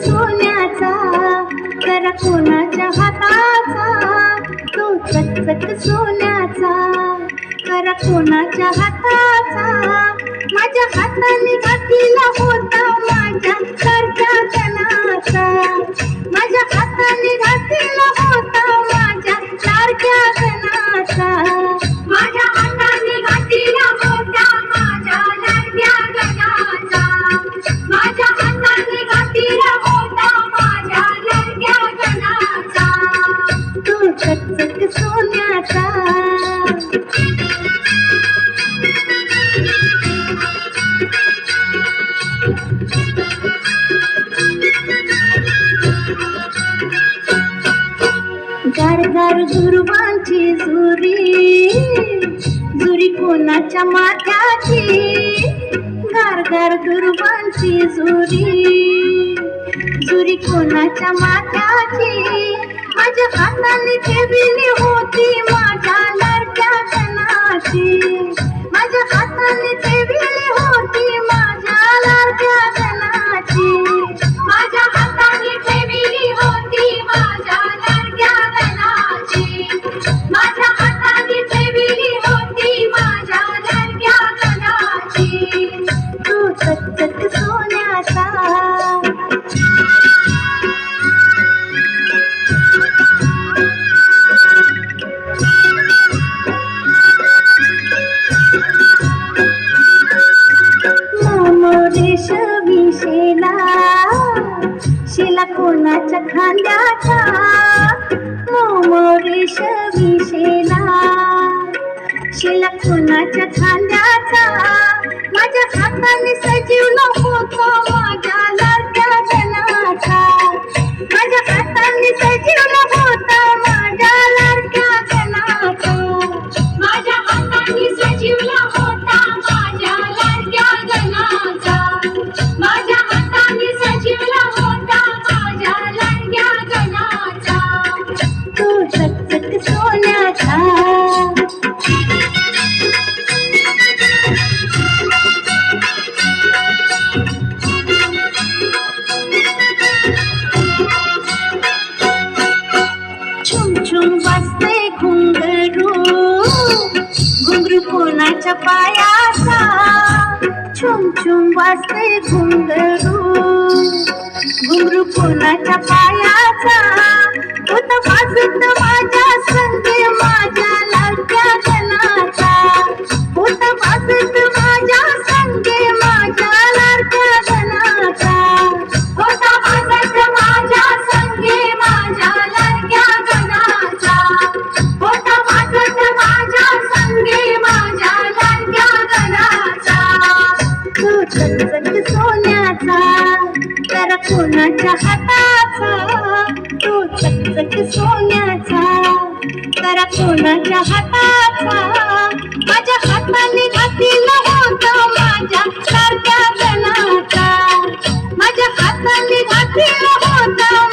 सोन्याचा करा कोणाच्या हाताचा. तो चकचक सोन्याचा करा कोणाच्या हाताचा. माझ्या हाताने घातलेला होता माझ्या सारख्या जनाचा. माझ्या हाताने घातलेला होता माझ्या सारख्या जनाचा. माझ्या हाताने घातलेला होता माझ्या लाडक्या माझ्या हाताने घातलेला होता माझ्या लाडक्या चकचक सोन्याचा. कोणाच्या माथ्याची गार गार दुर्वांची जुरी. जुरी कोणाच्या माथ्याची? माझ्या हाताने ठेवली होती माझ्या लाडक्या जनाची शिला कोणाच्या खांद्याचा? मोरेश विशेला शिला कोणाच्या खांद्याचा? माझ्या हाताने सजीव नको तो माझ्या कोणाच्या पायाचा छुम छुम वाजते घुंगरू. घुंगरू कोणाच्या पायाचा? होत वाजत कोणाच्या हाताचा? तो सोन्याचा. करा कोणाच्या हाताचा? माझ्या हाताने घातील होता माझ्या सारख्या जनाचा. माझ्या हाताने घातील होता